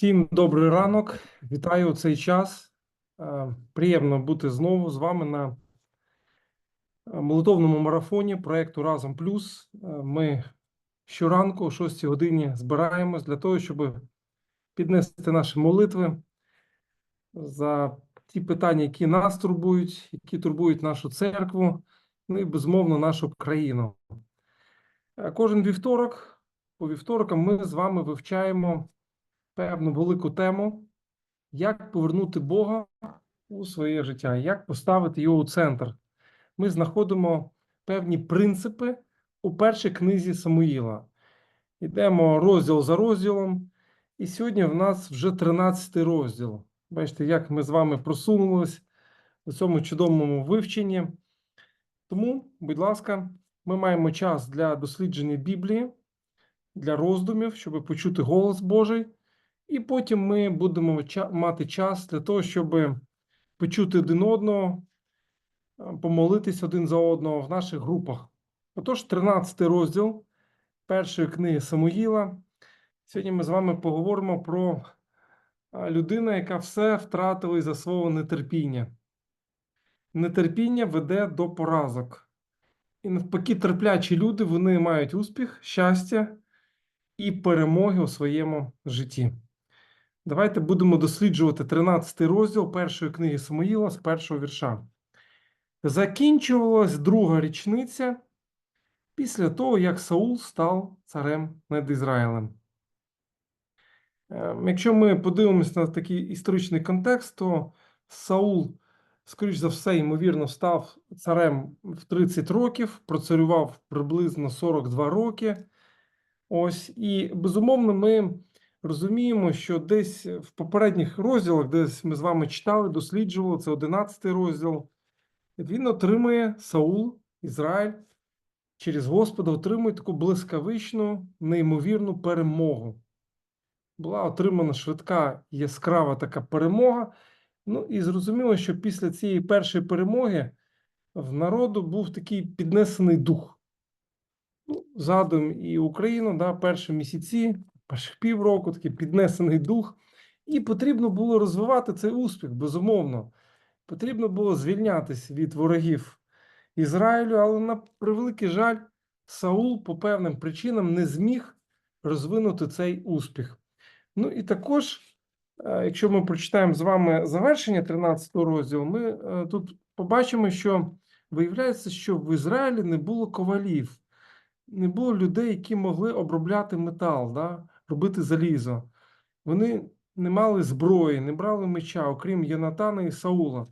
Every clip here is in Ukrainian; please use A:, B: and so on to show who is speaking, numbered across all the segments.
A: Всім добрий ранок. Вітаю у цей час. Е, Приємно бути знову з вами на е, молитовному марафоні проекту Разом Плюс. Е, Ми щоранку о 6 годині збираємось для того, щоб піднести наші молитви за ті питання, які нас турбують, які турбують нашу церкву, ну і безумовно нашу країну. Кожен вівторок, по вівторкам, ми з вами вивчаємо певну велику тему, як повернути Бога у своє життя, як поставити його у центр. Ми знаходимо певні принципи у першій книзі Самуїла. Йдемо розділ за розділом, і сьогодні в нас вже 13 розділ. Бачите, як ми з вами просунулись у цьому чудовому вивченні. Тому, будь ласка, ми маємо час для дослідження Біблії, для роздумів, щоб почути голос Божий. І потім ми будемо мати час для того, щоб почути один одного, помолитись один за одного в наших групах. Отож, 13 розділ першої книги Самуїла. Сьогодні ми з вами поговоримо про людину, яка все втратила із-за свого нетерпіння. Нетерпіння веде до поразок. І навпаки, терплячі люди вони мають успіх, щастя і перемоги у своєму житті. Давайте будемо досліджувати 13 розділ першої книги Самуїла з першого вірша. Закінчувалась друга річниця після того, як Саул став царем над Ізраїлем. Ем, Якщо ми подивимося на такий історичний контекст, то Саул, скоріш за все, ймовірно, став царем в 30 років, процарював приблизно 42 роки. Ось, і безумовно, ми розуміємо, що десь в попередніх розділах, десь ми з вами читали, досліджували, це 11 розділ. Він отримує Саул, Ізраїль, через Господа отримує таку блискавичну, неймовірну перемогу. Була отримана швидка, яскрава така перемога. Ну і зрозуміло, що після цієї першої перемоги в народу був такий піднесений дух. Ну, задум і Україну, да, перші місяці, перших півроку, такий піднесений дух. І потрібно було розвивати цей успіх, безумовно. Потрібно було звільнятися від ворогів Ізраїлю, але на превеликий жаль, Саул по певним причинам не зміг розвинути цей успіх. Ну і також, е, якщо ми прочитаємо з вами завершення 13 розділу, ми е, тут побачимо, що виявляється, що в Ізраїлі не було ковалів, не було людей, які могли обробляти метал, да, робити залізо. Вони не мали зброї, не брали меча, окрім Єнатана і Саула.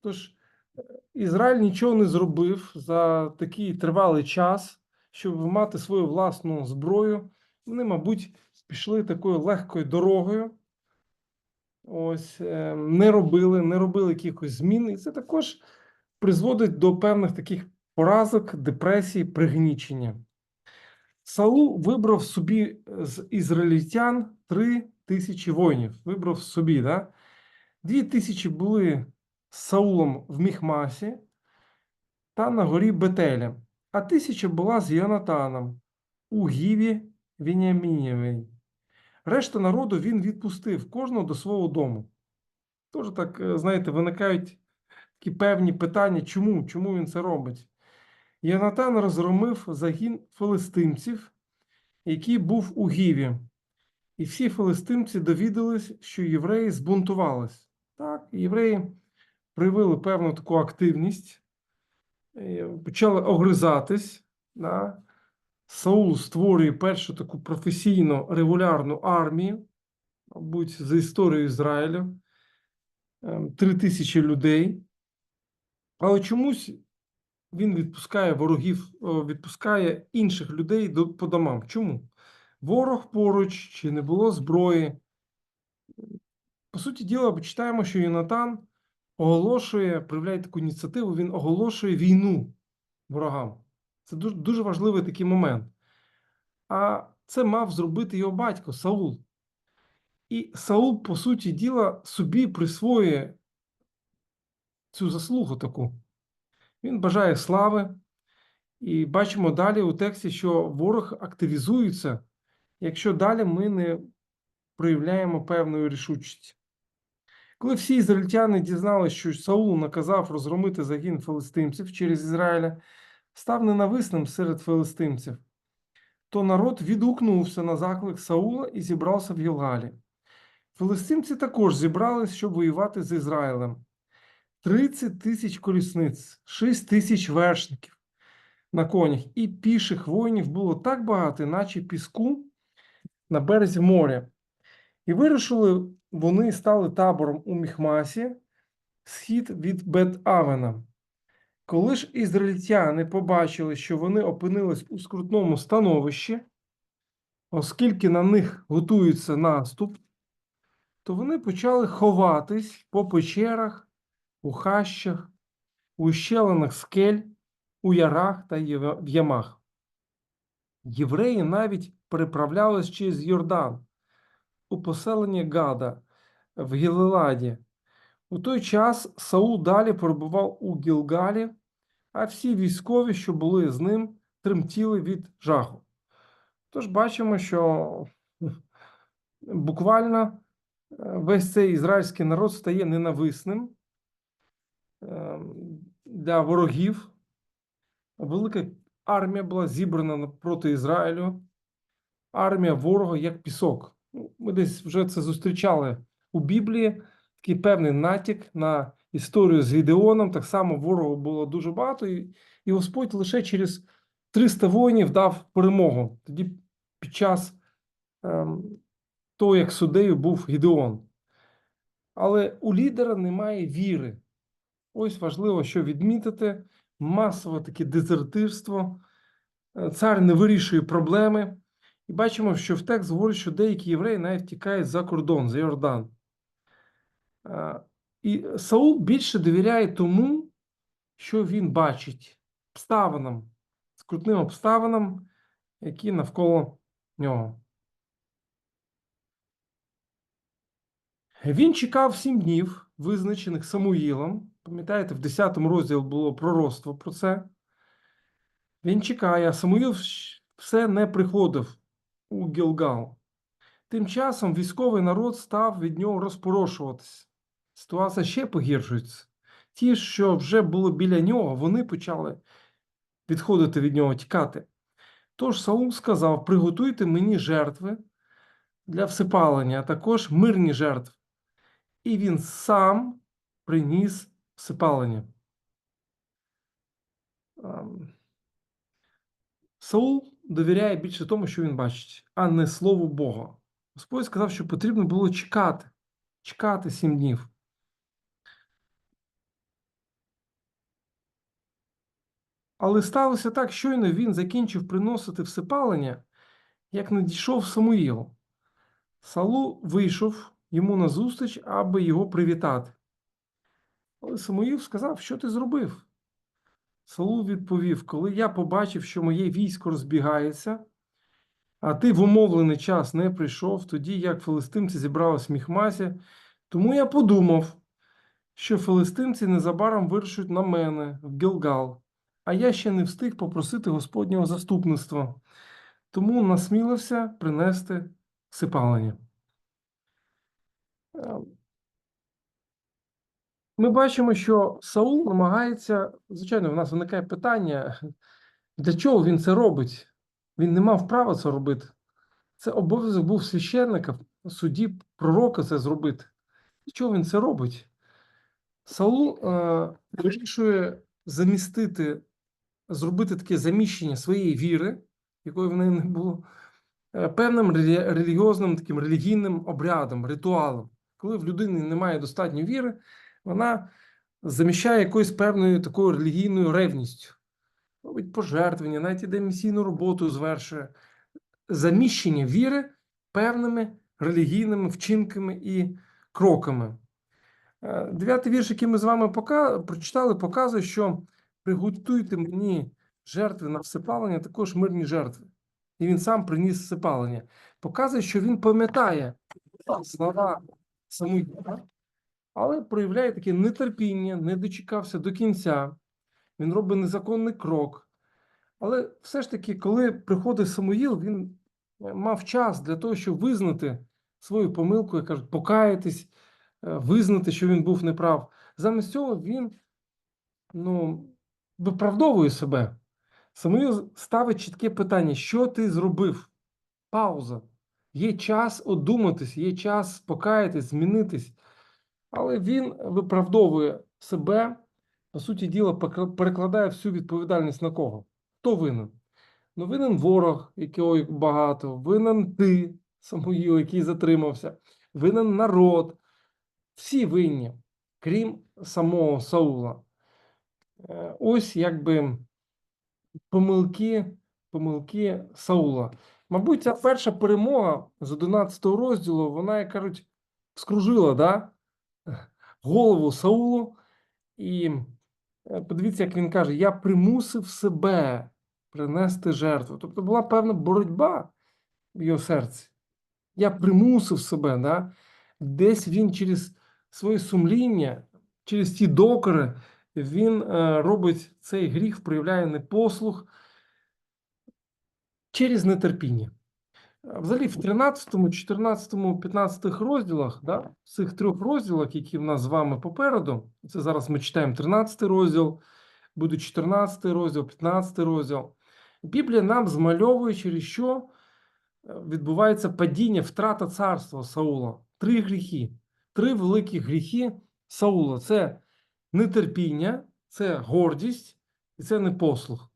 A: Тож е, Ізраїль нічого не зробив за такий тривалий час, щоб мати свою власну зброю. Вони, мабуть, пішли такою легкою дорогою. Ось е, не робили, не робили якихось змін, і це також призводить до певних таких поразок, депресій, пригнічення. Саул вибрав собі з ізраїльтян три тисячі воїнів. Вибрав собі, да? Дві тисячі були з Саулом в Міхмасі та на горі Бетеля, а тисяча була з Йонатаном у Гіві Вініамінєвій. Решта народу він відпустив кожного до свого дому. Тож так, е, знаєте, виникають такі певні питання, чому, чому він це робить. Йонатан розгромив загін филистимців, який був у Гіві. І всі филистимці довідались, що євреї збунтувались. Так, євреї проявили певну таку активність, е, почали огризатись. Да. Саул створює першу таку професійну регулярну армію, мабуть, за історією Ізраїлю, ем, три тисячі людей. Але чомусь він відпускає ворогів, відпускає інших людей до, по домам. Чому? Ворог поруч, чи не було зброї. По суті діла, почитаємо, що Йонатан оголошує, проявляє таку ініціативу, він оголошує війну ворогам. Це дуже, дуже важливий такий момент. А це мав зробити його батько Саул. І Саул, по суті діла, собі присвоює цю заслугу таку. Він бажає слави. І бачимо далі у тексті, що ворог активізується, якщо далі ми не проявляємо певної рішучості. Коли всі ізраїльтяни дізналися, що Саул наказав розгромити загін филистимців через Ізраїля, став ненависним серед филистимців, то народ відгукнувся на заклик Саула і зібрався в Гілгалі. Филистимці також зібрались, щоб воювати з Ізраїлем. 30 тисяч колісниць, 6 тисяч вершників на конях і піших воїнів було так багато, наче піску на березі моря. І вирушили вони стали табором у Міхмасі, схід від Бет-Авена. Коли ж ізраїльтяни побачили, що вони опинились у скрутному становищі, оскільки на них готується наступ, то вони почали ховатись по печерах, у хащах, у щелинах скель, у ярах та в ямах. Євреї навіть переправлялись через Йордан у поселення Гада в Гілеладі. У той час Саул далі перебував у Гілгалі, а всі військові, що були з ним, тремтіли від жаху. Тож бачимо, що буквально е, весь цей ізраїльський народ стає ненависним для ворогів. Велика армія була зібрана проти Ізраїлю. Армія ворога як пісок. Ну, Ми десь вже це зустрічали у Біблії. Такий певний натяк на історію з Гідеоном. Так само ворогу було дуже багато, і, і Господь лише через 300 воїнів дав перемогу. Тоді під час ем, того, як суддею був Гідеон. Але у лідера немає віри. Ось важливо, що відмітити: масове таке дезертирство. Е, Цар не вирішує проблеми. І бачимо, що в текст говорить, що деякі євреї навіть тікають за кордон, за Йордан. Е, І Саул більше довіряє тому, що він бачить обставинам, скрутним обставинам, які навколо нього. Він чекав сім днів, визначених Самуїлом. Пам'ятаєте, в 10 розділі було пророцтво про це. Він чекає, а Самуїл все не приходив у Гілгал. Тим часом військовий народ став від нього розпорошуватись. Ситуація ще погіршується. Ті, що вже були біля нього, вони почали відходити від нього, тікати. Тож Саул сказав: приготуйте мені жертви для всипалення, а також мирні жертви. І він сам приніс всипалення. Ем, Саул довіряє більше тому, що він бачить, а не слову Бога. Господь сказав, що потрібно було чекати, чекати сім днів. Але сталося так, щойно він закінчив приносити всипалення, як надійшов Самуїл. Саул вийшов йому назустріч, аби його привітати. Але Самуїл сказав, що ти зробив? Саул відповів: Коли я побачив, що моє військо розбігається, а ти в умовлений час не прийшов, тоді як филистимці зібрались в Міхмасі, тому я подумав, що филистимці незабаром вирушать на мене в Гілгал, а я ще не встиг попросити Господнього заступництва, тому насмілився принести сипалення. Ми бачимо, що Саул намагається, звичайно, в нас виникає питання, для чого він це робить? Він не мав права це робити. Це обов'язок був священника, судді, пророка це зробити. Для чого він це робить? Саул е, вирішує замістити, зробити таке заміщення своєї віри, якої в неї не було, е, певним релі- релігіозним таким релігійним обрядом, ритуалом. Коли в людини немає достатньо віри, вона заміщає якоюсь певною такою релігійною ревністю, робить пожертвення, навіть іде місійну роботу звершує. Заміщення віри певними релігійними вчинками і кроками. Е, Дев'ятий вірш, який ми з вами пока... прочитали, показує, що приготуйте мені жертви на всипалення, також мирні жертви. І він сам приніс всипалення. Показує, що він пам'ятає слова Самуїла, але проявляє таке нетерпіння, не дочекався до кінця. Він робить незаконний крок. Але все ж таки, коли приходить Самуїл, він е, мав час для того, щоб визнати свою помилку, як кажуть, покаятись, е, визнати, що він був неправ. Замість цього він ну, виправдовує себе. Самуїл ставить чітке питання: що ти зробив? Пауза. Є час одуматись, є час покаятись, змінитись. Але він виправдовує себе, по суті діла, перекладає всю відповідальність на кого? Хто винен? Ну, винен ворог, якого багато, винен ти, Самуїл, який затримався, винен народ. Всі винні, крім самого Саула. Е, Ось якби помилки, помилки Саула. Мабуть, ця перша перемога з 11 розділу, вона, як кажуть, скружила да? Голову Саулу. І е, подивіться, як він каже: я примусив себе принести жертву. Тобто була певна боротьба в його серці. Я примусив себе, да? десь він через своє сумління, через ті докори, він е, робить цей гріх, проявляє непослух через нетерпіння. Взагалі, в 13, 14, 15 розділах, да, цих трьох розділах, які в нас з вами попереду, це зараз ми читаємо 13 розділ, буде 14 розділ, 15 розділ. Біблія нам змальовує, через що е, відбувається падіння, втрата царства Саула. Три гріхи, три великі гріхи Саула: це нетерпіння, це гордість і це непослух.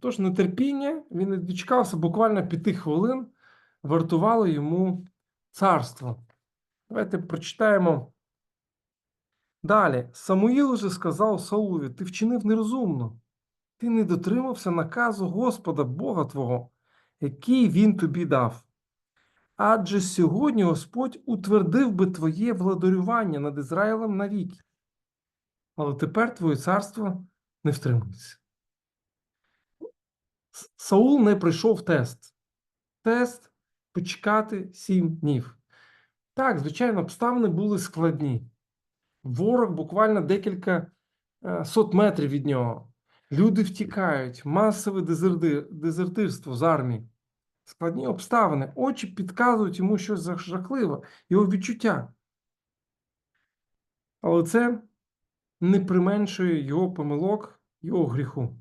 A: Тож нетерпіння, він не дочекався буквально п'яти хвилин, вартувало йому царство. Давайте прочитаємо. Далі. Самуїл же сказав Саулові: Ти вчинив нерозумно, ти не дотримався наказу Господа Бога Твого, який він тобі дав. Адже сьогодні Господь утвердив би твоє владарювання над Ізраїлем навіки. Але тепер твоє царство не втримується. Саул не пройшов тест. Тест почекати сім днів. Так, звичайно, обставини були складні. Ворог буквально декілька е, сот метрів від нього. Люди втікають, масове дезерти, дезертирство з армії. Складні обставини. Очі підказують йому щось жах- жахливе, його відчуття. Але це не применшує його помилок, його гріху.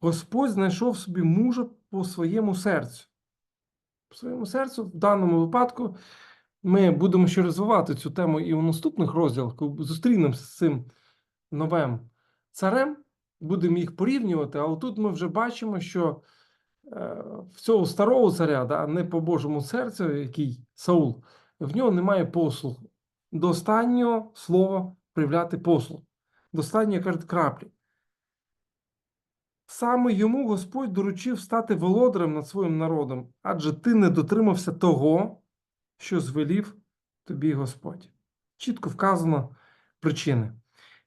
A: Господь знайшов собі мужа по своєму серцю. По своєму серцю, в даному випадку, ми будемо ще розвивати цю тему і у наступних розділах, коли зустрінемося з цим новим царем, будемо їх порівнювати, але тут ми вже бачимо, що е, в цього старого царя, да, не по Божому серцю, який Саул, в нього немає послуху. До останнього слова проявляти послух. До останньої, кажуть, краплі. Саме йому Господь доручив стати володарем над своїм народом, адже ти не дотримався того, що звелів тобі Господь. Чітко вказано причини.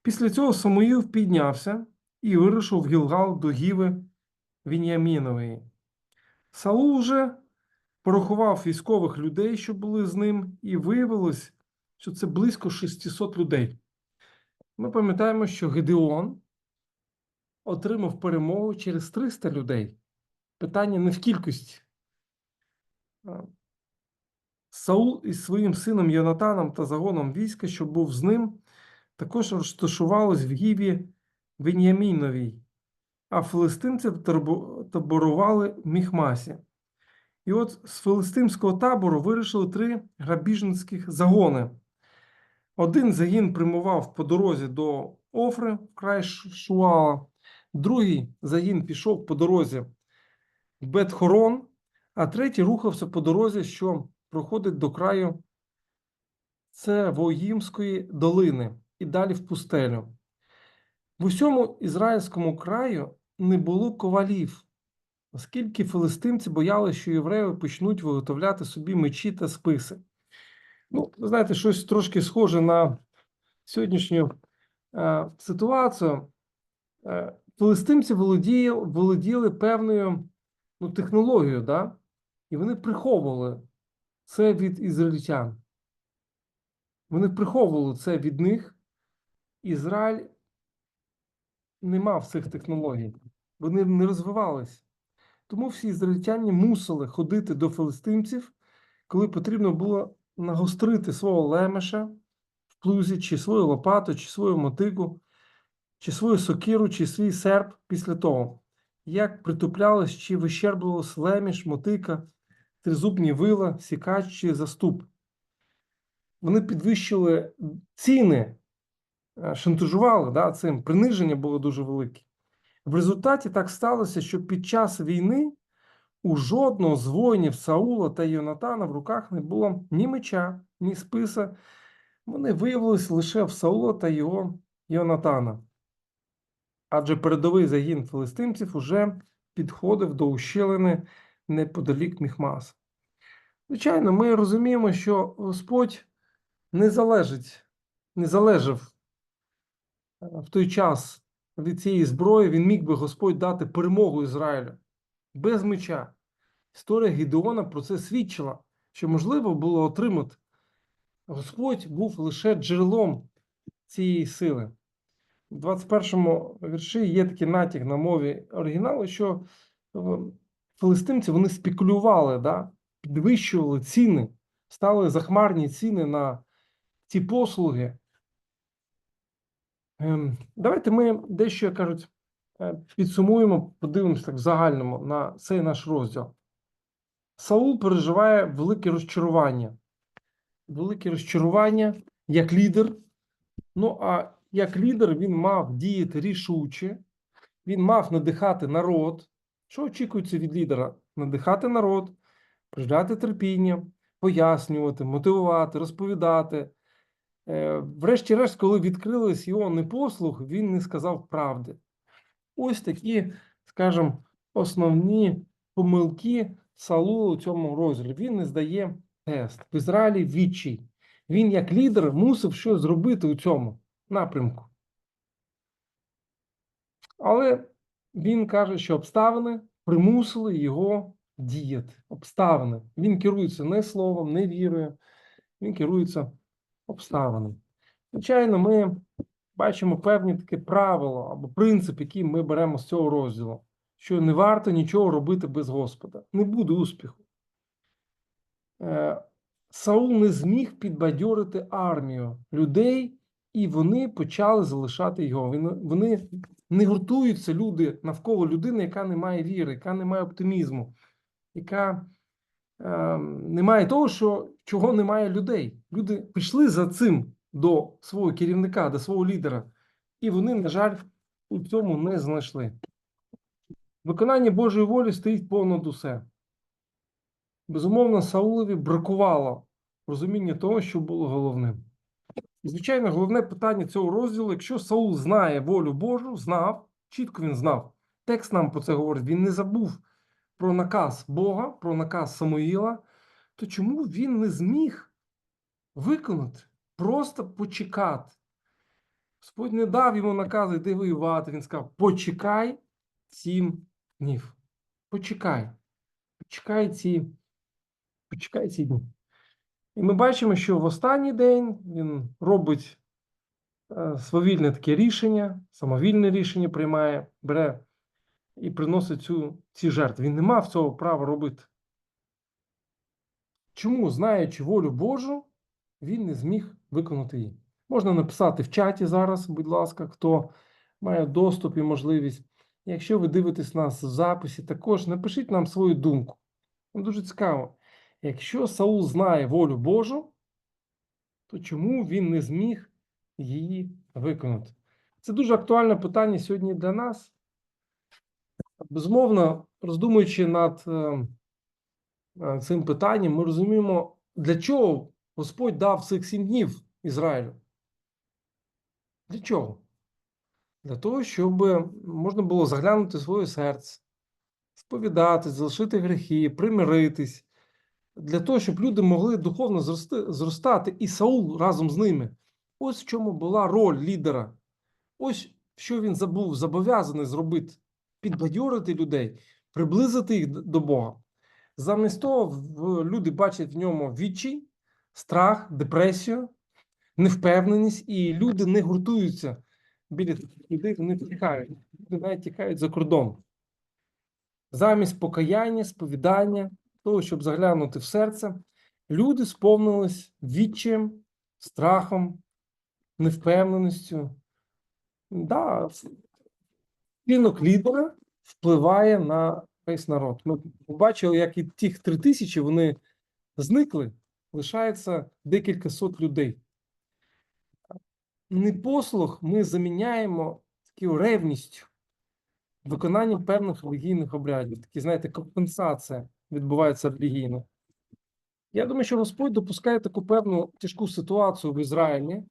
A: Після цього Самуїл піднявся і вирушив в Гілгал до Гіви Він'ямінової. Саул вже порахував військових людей, що були з ним, і виявилось, що це близько 600 людей. Ми пам'ятаємо, що Гедеон отримав перемогу через 300 людей. Питання не в кількості. Саул із своїм сином Йонатаном та загоном війська, що був з ним, також розташувались в Гіві Веніаміновій, а филистимці таборували в Міхмасі. І от з филистимського табору вирішили три грабіжницьких загони. Один загін прямував по дорозі до Офри, в край Шуала, другий загін пішов по дорозі в Бет-Хорон, а третій рухався по дорозі, що проходить до краю Цевоїмської долини і далі в пустелю. В усьому ізраїльському краю не було ковалів, оскільки филистимці боялися, що євреї почнуть виготовляти собі мечі та списи. Ну, ви знаєте, щось трошки схоже на сьогоднішню е, ситуацію. Е, филистимці володіяли, володіли певною ну, технологією, да? і вони приховували це від ізраїльтян. Вони приховували це від них. Ізраїль не мав цих технологій, вони не розвивались. Тому всі ізраїльтяни мусили ходити до филистимців, коли потрібно було нагострити свого лемеша в плузі, чи свою лопату, чи свою мотику, чи свою сокиру, чи свій серп після того, як притуплялось чи вищерблювалось леміш, мотика, тризубні вила, сікач чи заступ. Вони підвищили ціни, е, шантажували да, цим, приниження було дуже велике. В результаті так сталося, що під час війни у жодного з воїнів Саула та Йонатана в руках не було ні меча, ні списа. Вони виявилися лише в Саула та його Йонатана. Адже передовий загін филистимців уже підходив до ущелини неподалік Міхмаса. Звичайно, ми розуміємо, що Господь не залежить, не залежав е, в той час від цієї зброї, він міг би Господь дати перемогу Ізраїлю без меча. Історія Гідеона про це свідчила, що можливо було отримати. Господь був лише джерелом цієї сили. У 21 вірші є такий натяк на мові оригіналу, що е, филистимці вони спекулювали, да? підвищували ціни, стали захмарні ціни на ці послуги. Ем, Давайте ми дещо, як кажуть, е, підсумуємо, подивимося так в загальному на цей наш розділ. Саул переживає велике розчарування. Велике розчарування як лідер. Ну, а як лідер він мав діяти рішуче, він мав надихати народ. Що очікується від лідера? Надихати народ, проявляти терпіння, пояснювати, мотивувати, розповідати. Е, Врешті-решт, коли відкрились його непослух, він не сказав правди. Ось такі, скажімо, основні помилки Саула у цьому розділі. Він не здає тест. В Ізраїлі відчай. Він, як лідер, мусив щось зробити у цьому напрямку. Але він каже, що обставини примусили його діяти. Обставини. Він керується не словом, не вірою, він керується обставинами. Звичайно, ми бачимо певні такі правила або принцип, який ми беремо з цього розділу, що не варто нічого робити без Господа. Не буде успіху. Е, Саул не зміг підбадьорити армію людей, і вони почали залишати його. Вони не гуртуються люди навколо людини, яка не має віри, яка не має оптимізму, яка е, не має того, що, чого немає людей. Люди пішли за цим до свого керівника, до свого лідера, і вони, на жаль, у цьому не знайшли. Виконання Божої волі стоїть понад усе. Безумовно, Саулові бракувало розуміння того, що було головним. І, звичайно, головне питання цього розділу, якщо Саул знає волю Божу, знав, чітко він знав. Текст нам про це говорить, він не забув про наказ Бога, про наказ Самуїла, то чому він не зміг виконати, просто почекати? Господь не дав йому наказу йти воювати. Він сказав: почекай сім днів. Почекай. Почекай ці, почекай ці дні. І ми бачимо, що в останній день він робить е, свавільне таке рішення, самовільне рішення приймає, бере і приносить цю, ці жертви. Він не мав цього права робити. Чому, знаючи волю Божу, він не зміг виконати її? Можна написати в чаті зараз, будь ласка, хто має доступ і можливість. Якщо ви дивитесь нас в записі, також напишіть нам свою думку. Дуже цікаво. Якщо Саул знає волю Божу, то чому він не зміг її виконати? Це дуже актуальне питання сьогодні для нас. Безумовно, роздумуючи над е, е, цим питанням, ми розуміємо, для чого Господь дав цих сім днів Ізраїлю. Для чого? Для того, щоб можна було заглянути в своє серце, сповідати, залишити гріхи, примиритись, для того, щоб люди могли духовно зрости, зростати, і Саул разом з ними. Ось в чому була роль лідера. Ось що він забув зобов'язаний зробити: підбадьорити людей, приблизити їх до Бога. Замість того, люди бачать в ньому відчай, страх, депресію, невпевненість, і люди не гуртуються біля таких людей, вони тікають. Люди навіть тікають за кордон. Замість покаяння, сповідання, того, щоб заглянути в серце люди сповнились відчаєм, страхом, невпевненістю. Да, вчинок лідера впливає на весь народ. Ми побачили, як і тих три тисячі вони зникли, лишається декілька сот людей. Непослух ми заміняємо такою ревністю, виконанням певних релігійних обрядів. Такі, знаєте, компенсація відбувається релігійно. Я думаю, що Господь допускає таку певну тяжку ситуацію в Ізраїлі,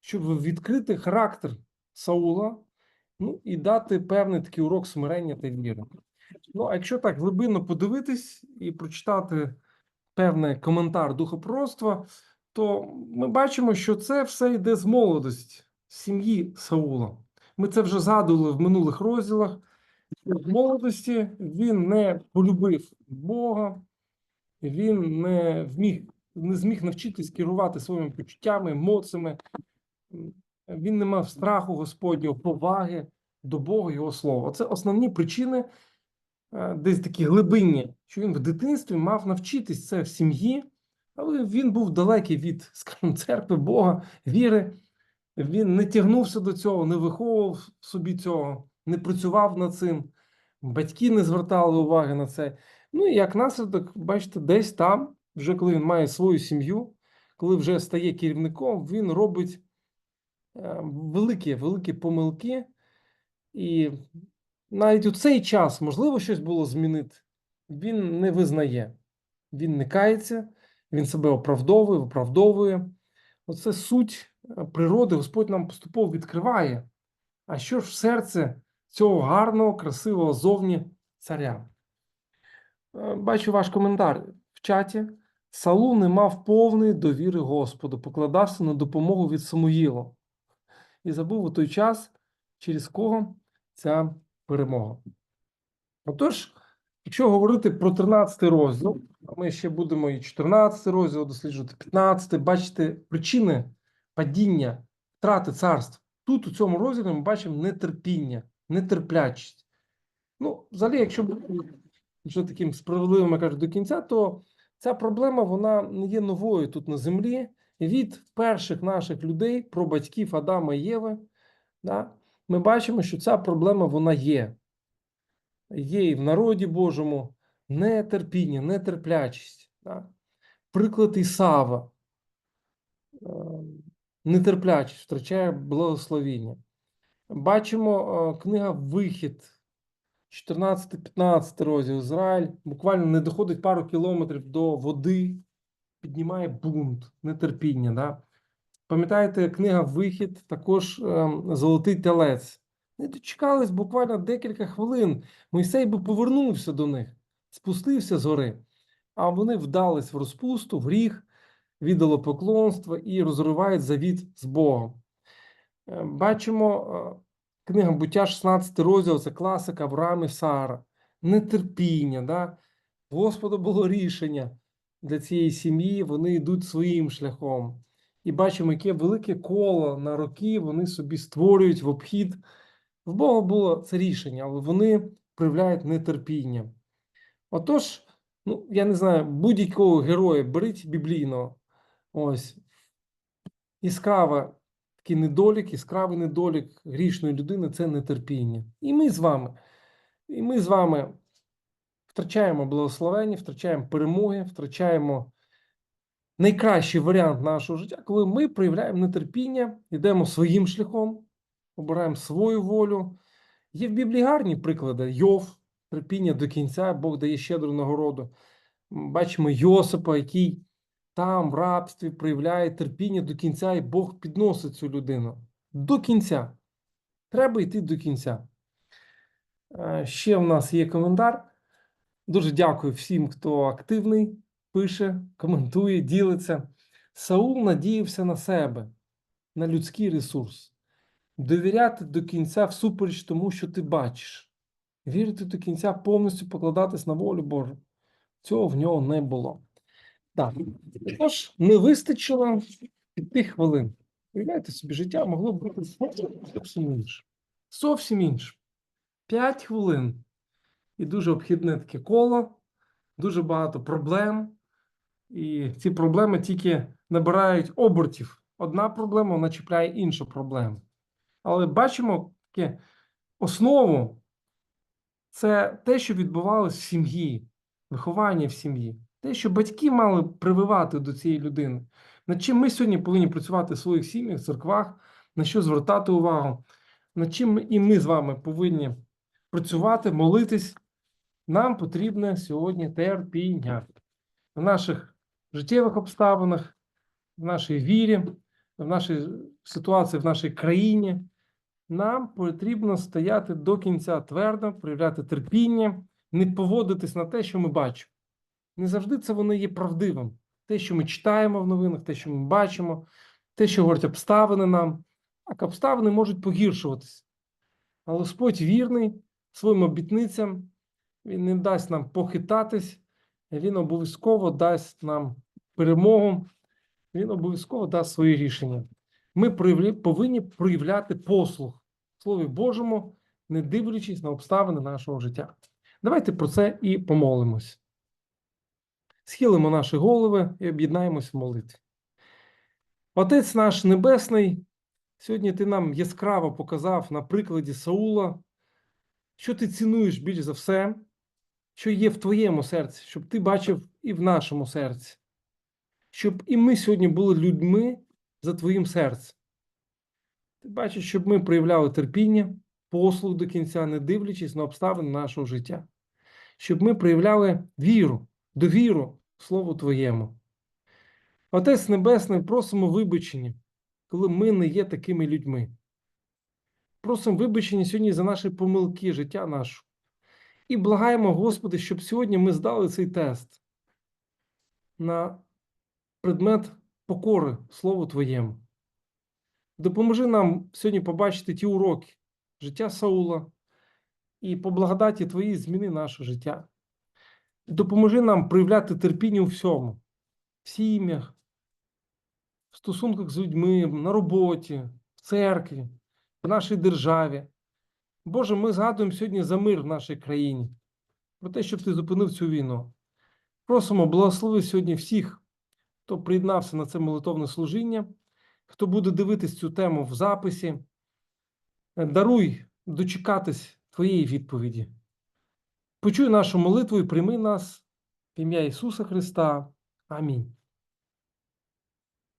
A: щоб відкрити характер Саула, ну і дати певний такий урок смирення та віри. Ну, а якщо так глибинно подивитись і прочитати певний коментар духопроства, то ми бачимо, що це все йде з молодості, сім'ї Саула. Ми це вже згадували в минулих розділах. В молодості він не полюбив Бога, він не вміг, не зміг навчитись керувати своїми почуттями, емоціями. Він не мав страху Господнього, поваги до Бога, Його слова. Це основні причини, е, десь такі глибинні, що він в дитинстві мав навчитись це в сім'ї, але він був далекий від, скажімо, церкви, Бога, віри. Він не тягнувся до цього, не виховував собі цього, не працював над цим. Батьки не звертали уваги на це. Ну і як наслідок, бачите, десь там, вже коли він має свою сім'ю, коли вже стає керівником, він робить е, великі, великі помилки. І навіть у цей час можливо щось було змінити. Він не визнає, він не кається, він себе оправдовує, виправдовує. Оце суть е, природи, Господь нам поступово відкриває. А що ж в серце цього гарного, красивого зовні царя? Е, Бачу ваш коментар в чаті. Саул не мав повної довіри Господу, покладався на допомогу від Самуїла і забув у той час, через кого ця перемога. Отож, якщо говорити про 13 розділ, ми ще будемо і 14 розділ досліджувати, 15, бачите причини падіння, втрати царств. Тут у цьому розділі ми бачимо нетерпіння, нетерплячість. Ну, взагалі, якщо вже таким справедливим, я кажу, до кінця, то ця проблема вона не є новою тут на землі. Від перших наших людей, про батьків Адама і Єви, да, ми бачимо, що ця проблема вона є. Є і в народі Божому нетерпіння, нетерплячість. Да. Приклад Ісава. Е, Нетерплячість втрачає благословіння. Бачимо е, книга Вихід, 14-15 розділ Ізраїль. Буквально не доходить пару кілометрів до води, піднімає бунт, нетерпіння. Да? Пам'ятаєте, книга Вихід, також е, Золотий телець. Не дочекались буквально декілька хвилин. Мойсей би повернувся до них, спустився з гори, а вони вдались в розпусту, в гріх, віддало поклонство і розривають завіт з Богом. Е, Бачимо е, книга Буття, 16 розділ, це класика Авраам і Сара. Нетерпіння. Да? В Господа було рішення для цієї сім'ї, вони йдуть своїм шляхом. І бачимо, яке велике коло на роки вони собі створюють в обхід. В Бога було це рішення, але вони проявляють нетерпіння. Отож, ну, я не знаю, будь-якого героя беріть біблійного. Ось. Іскава, такий недолік, іскравий недолік грішної людини це нетерпіння. І ми з вами. І ми з вами втрачаємо благословення, втрачаємо перемоги, втрачаємо найкращий варіант нашого життя, коли ми проявляємо нетерпіння, йдемо своїм шляхом, обираємо свою волю. Є в Біблії гарні приклади. Йов, терпіння до кінця, Бог дає щедру нагороду. Бачимо Йосипа, який там в рабстві проявляє терпіння до кінця, і Бог підносить цю людину. До кінця. Треба йти до кінця. Е, Ще в нас є коментар. Дуже дякую всім, хто активний, пише, коментує, ділиться. Саул надіявся на себе, на людський ресурс. Довіряти до кінця всупереч тому, що ти бачиш. Вірити до кінця, повністю покладатись на волю Божу. Цього в нього не було. Так. Тож, не вистачило п'яти хвилин. Уявляєте собі, життя могло б бути зовсім інше. Зовсім інше. П'ять хвилин. І дуже обхідне таке коло, дуже багато проблем. І ці проблеми тільки набирають обертів. Одна проблема вона чіпляє іншу проблему. Але бачимо таке основу це те, що відбувалося в сім'ї, виховання в сім'ї, те, що батьки мали прививати до цієї людини. Над чим ми сьогодні повинні працювати в своїх сім'ях, церквах, на що звертати увагу, над чим і ми з вами повинні працювати, молитись. Нам потрібне сьогодні терпіння в наших життєвих обставинах, в нашій вірі, в нашій ситуації, в нашій країні. Нам потрібно стояти до кінця твердо, проявляти терпіння, не поводитись на те, що ми бачимо. Не завжди це воно є правдивим. Те, що ми читаємо в новинах, те, що ми бачимо, те, що говорять обставини нам. Так, обставини можуть погіршуватися. Але Господь вірний своїм обітницям, Він не дасть нам похитатись, Він обов'язково дасть нам перемогу, Він обов'язково дасть свої рішення. Ми повинні проявляти послух Слові Божому, не дивлячись на обставини нашого життя. Давайте про це і помолимось. Схилимо наші голови і об'єднаємось в молитві. Отець наш Небесний, сьогодні ти нам яскраво показав на прикладі Саула, що ти цінуєш більш за все, що є в твоєму серці, щоб ти бачив і в нашому серці, щоб і ми сьогодні були людьми за твоїм серцем. Ти бачиш, щоб ми проявляли терпіння, послуг до кінця, не дивлячись на обставини нашого життя, щоб ми проявляли віру, довіру Слову Твоєму. Отець Небесний, просимо вибачення, коли ми не є такими людьми. Просимо вибачення сьогодні за наші помилки, життя нашого. І благаємо, Господи, щоб сьогодні ми здали цей тест на предмет покори Слову Твоєму. Допоможи нам сьогодні побачити ті уроки життя Саула і по благодаті Твоїй зміни наше життя. Допоможи нам проявляти терпіння у всьому, в сім'ях, в стосунках з людьми, на роботі, в церкві, в нашій державі. Боже, ми згадуємо сьогодні за мир в нашій країні, про те, щоб ти зупинив цю війну. Просимо, благослови сьогодні всіх, хто приєднався на це молитовне служіння, хто буде дивитись цю тему в записі. Даруй дочекатись Твоєї відповіді. Почуй нашу молитву і прийми нас в ім'я Ісуса Христа. Амінь.